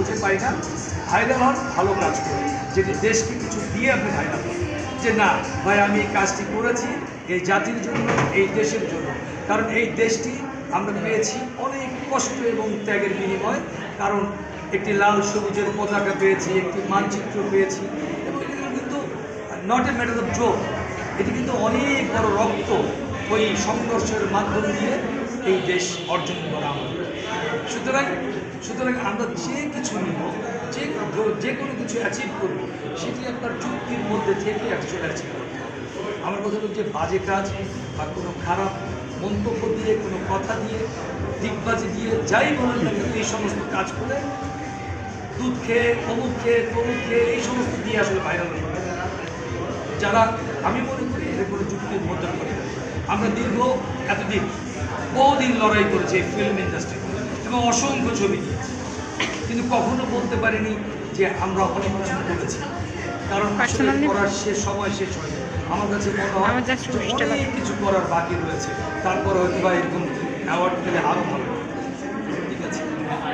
খুঁজে পাই না। ভাইরাল হন ভালো কাজ করে। যেটি দেশকে কিছু দিয়ে আপনি ভাইরাল হন যে না, ভাই, আমি এই কাজটি করেছি এই জাতির জন্য, এই দেশের জন্য। কারণ এই দেশটি আমরা পেয়েছি অনেক কষ্ট এবং ত্যাগের বিনিময়। কারণ একটি লাল সবুজের পতাকা পেয়েছি, একটি মানচিত্র পেয়েছি। এবং কিন্তু not a matter of joke এটি কিন্তু অনেক বড় রক্ত ওই সংঘর্ষের মাধ্যম দিয়ে এই দেশ অর্জন করা আমাদের সুতরাং সুতরাং আমরা যে কিছু নিব, যে যে কোনো কিছু অ্যাচিভ করব, সেটি আপনার চুক্তির মধ্যে থেকে অ্যাকচুয়ালি অ্যাচিভ করতে হবে। আমার কথা যে বাজে কাজ বা কোনো খারাপ মন্তব্য দিয়ে, কোনো কথা দিয়ে, দিকবাজি দিয়ে যাই বলেন না কেন, এই সমস্ত কাজ করে দুধ খেয়ে অমুক খেয়ে তমুক খেয়ে, এই সমস্ত দিয়ে আসলে ভাইরাল হয়ে যারা, আমি মনে করি এর কোনো যুক্তির মধ্যে আমরা দীর্ঘ এতদিন বহুদিন লড়াই করেছি এই ফিল্ম ইন্ডাস্ট্রি এবং অসংখ্য ছবি। কিন্তু কখনো বলতে পারিনি যে আমরা অনেক কিছু করেছি। কারণ করার সে সময় শেষ হয় আমার কাছে মনে হয় অনেক কিছু করার বাকি রয়েছে। তারপর হয়তো বা এরকম অ্যাওয়ার্ড পেলে আরও ভালো।